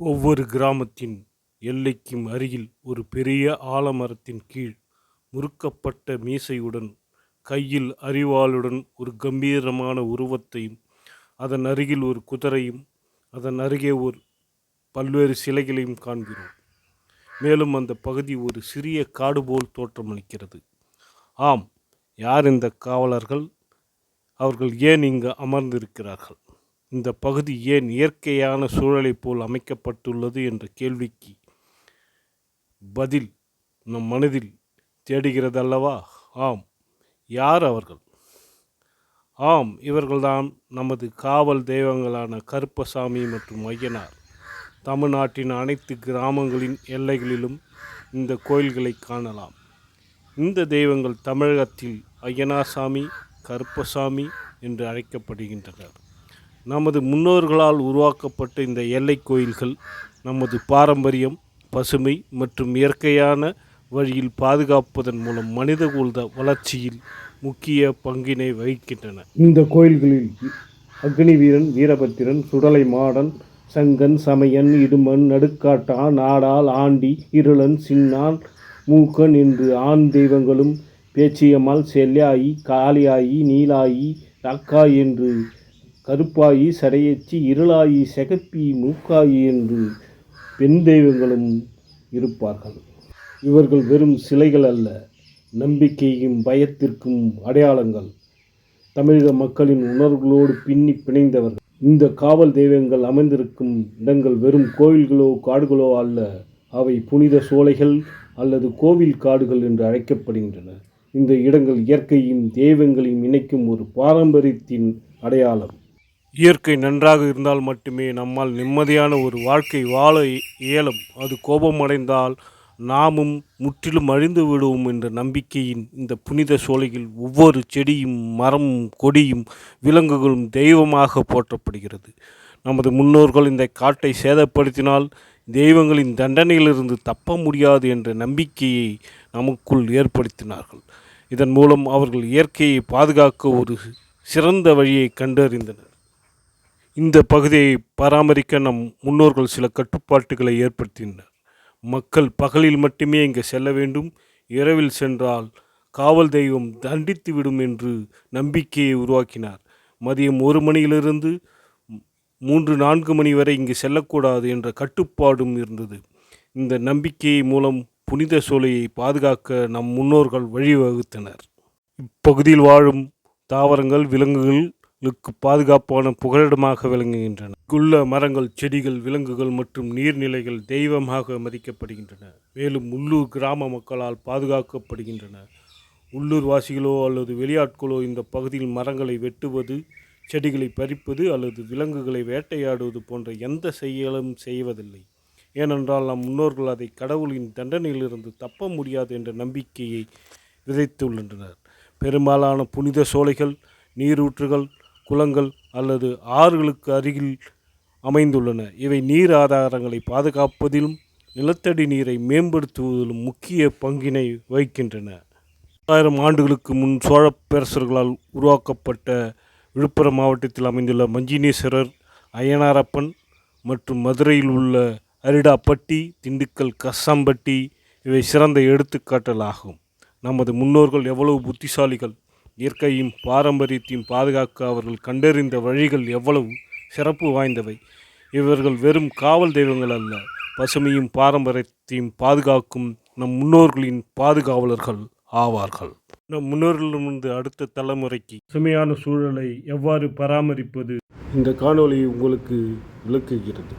ஒவ்வொரு கிராமத்தின் எல்லைக்கும் அருகில் ஒரு பெரிய ஆலமரத்தின் கீழ் முறுக்கப்பட்ட மீசையுடன் கையில் அரிவாளுடன் ஒரு கம்பீரமான உருவத்தையும் அதன் அருகில் ஒரு குதிரையும் அதன் அருகே ஒரு பல்வேறு சிலைகளையும் காண்கிறோம். மேலும் அந்த பகுதி ஒரு சிறிய காடு போல் தோற்றமளிக்கிறது. ஆம் யார் இந்த காவலர்கள்? அவர்கள் ஏன் இங்கு அமர்ந்திருக்கிறார்கள்? இந்த பகுதி ஏன் இயற்கையான சூழலைப் போல் அமைக்கப்பட்டுள்ளது என்ற கேள்விக்கு பதில் நம் மனதில் தேடுகிறதல்லவா? ஆம். யார் அவர்கள்? ஆம் இவர்கள்தான் நமது காவல் தெய்வங்களான கருப்பசாமி மற்றும் ஐயனார். தமிழ்நாட்டின் அனைத்து கிராமங்களின் எல்லைகளிலும் இந்த கோயில்களை காணலாம். இந்த தெய்வங்கள் தமிழகத்தில் ஐயனாசாமி கருப்பசாமி என்று அழைக்கப்படுகின்றனர். நமது முன்னோர்களால் உருவாக்கப்பட்ட இந்த எல்லை கோயில்கள் நமது பாரம்பரியம் பசுமை மற்றும் இயற்கையான வழியில் பாதுகாப்பதன் மூலம் மனிதகுல வளர்ச்சியில் முக்கிய பங்கினை வகிக்கின்றன. இந்த கோயில்களில் அக்னி வீரன் வீரபத்திரன் சுடலை மாடன் சங்கன் சமையன் இடுமன் நடுக்காட்டான் நாடால் ஆண்டி இருளன் சின்னான் மூக்கன் என்று ஆண் தெய்வங்களும் பேச்சியம்மாள் செல்யாயி காளியாயி நீலாயி ரக்கா என்று கருப்பாயி சடையச்சி இருளாயி செகப்பி மூக்காயி என்று பெண் தெய்வங்களும் இருப்பார்கள். இவர்கள் வெறும் சிலைகள் அல்ல நம்பிக்கையும் பயத்திற்கும் அடையாளங்கள். தமிழக மக்களின் உணர்வுகளோடு பின்னி பிணைந்தவர்கள். இந்த காவல் தெய்வங்கள் அமைந்திருக்கும் இடங்கள் வெறும் கோவில்களோ காடுகளோ அல்ல அவை புனித சோலைகள் அல்லது கோவில் காடுகள் என்று அழைக்கப்படுகின்றன. இந்த இடங்கள் இயற்கையும் தெய்வங்களையும் இணைக்கும் ஒரு பாரம்பரியத்தின் அடையாளம். இயற்கை நன்றாக இருந்தால் மட்டுமே நம்மால் நிம்மதியான ஒரு வாழ்க்கை வாழ இயலும். அது கோபமடைந்தால் நாமும் முற்றிலும் அழிந்து விடுவோம் என்ற நம்பிக்கையின் இந்த புனித சோலையில் ஒவ்வொரு செடியும் மரமும் கொடியும் விலங்குகளும் தெய்வமாக போற்றப்படுகிறது. நமது முன்னோர்கள் இந்த காட்டை சேதப்படுத்தினால் தெய்வங்களின் தண்டனையிலிருந்து தப்ப முடியாது என்ற நம்பிக்கையை நமக்குள் ஏற்படுத்தினார்கள். இதன் மூலம் அவர்கள் இயற்கையை பாதுகாக்க ஒரு சிறந்த வழியை கண்டறிந்தனர். இந்த பகுதியை பராமரிக்க நம் முன்னோர்கள் சில கட்டுப்பாட்டுகளை ஏற்படுத்தினர். மக்கள் பகலில் மட்டுமே இங்கு செல்ல வேண்டும் இரவில் சென்றால் காவல் தெய்வம் தண்டித்து விடும் என்று நம்பிக்கையை உருவாக்கினார். மதியம் ஒரு மணியிலிருந்து மூன்று நான்கு மணி வரை இங்கு செல்லக்கூடாது என்ற கட்டுப்பாடும் இருந்தது. இந்த நம்பிக்கை மூலம் புனித சோலையை பாதுகாக்க நம் முன்னோர்கள் வழிவகுத்தனர். இப்பகுதியில் வாழும் தாவரங்கள் விலங்குகள் லுக்கு பாதுகாப்பான புகலிடமாக விளங்குகின்றன. இங்குள்ள மரங்கள் செடிகள் விலங்குகள் மற்றும் நீர்நிலைகள் தெய்வமாக மதிக்கப்படுகின்றன. மேலும் உள்ளூர் கிராம மக்களால் பாதுகாக்கப்படுகின்றன. உள்ளூர் வாசிகளோ அல்லது வெளியாட்களோ இந்த பகுதியில் மரங்களை வெட்டுவது செடிகளை பறிப்பது அல்லது விலங்குகளை வேட்டையாடுவது போன்ற எந்த செயலும் செய்வதில்லை. ஏனென்றால் நம் முன்னோர்கள் அதை கடவுளின் தண்டனையிலிருந்து தப்ப முடியாது என்ற நம்பிக்கையை விதைத்துள்ளனர். பெரும்பாலான புனித சோலைகள் நீரூற்றுகள் குளங்கள் அல்லது ஆறுகளுக்கு அருகில் அமைந்துள்ளன. இவை நீர் ஆதாரங்களை பாதுகாப்பதிலும் நிலத்தடி நீரை மேம்படுத்துவதிலும் முக்கிய பங்கினை வகிக்கின்றன. ஆயிரம் ஆண்டுகளுக்கு முன் சோழ பேரரசர்களால் உருவாக்கப்பட்ட விழுப்புரம் மாவட்டத்தில் அமைந்துள்ள மஞ்சினேஸ்வரர் அய்யனாரப்பன் மற்றும் மதுரையில் உள்ள அரிடாப்பட்டி திண்டுக்கல் கசாம்பட்டி இவை சிறந்த எடுத்துக்காட்டலாகும் நமது முன்னோர்கள் எவ்வளவு புத்திசாலிகள் இயற்கையும் பாரம்பரியத்தையும் பாதுகாக்க அவர்கள் கண்டறிந்த வழிகள் எவ்வளவு சிறப்பு வாய்ந்தவை. இவர்கள் வெறும் காவல் தெய்வங்கள் அல்ல பசுமையும் பாரம்பரியத்தையும் பாதுகாக்கும் நம் முன்னோர்களின் பாதுகாவலர்கள் ஆவார்கள். நம் முன்னோர்களிடமிருந்து அடுத்த தலைமுறைக்கு சுமையான சூழலை எவ்வாறு பராமரிப்பது? இந்த காணொளி உங்களுக்கு விளக்குகிறது.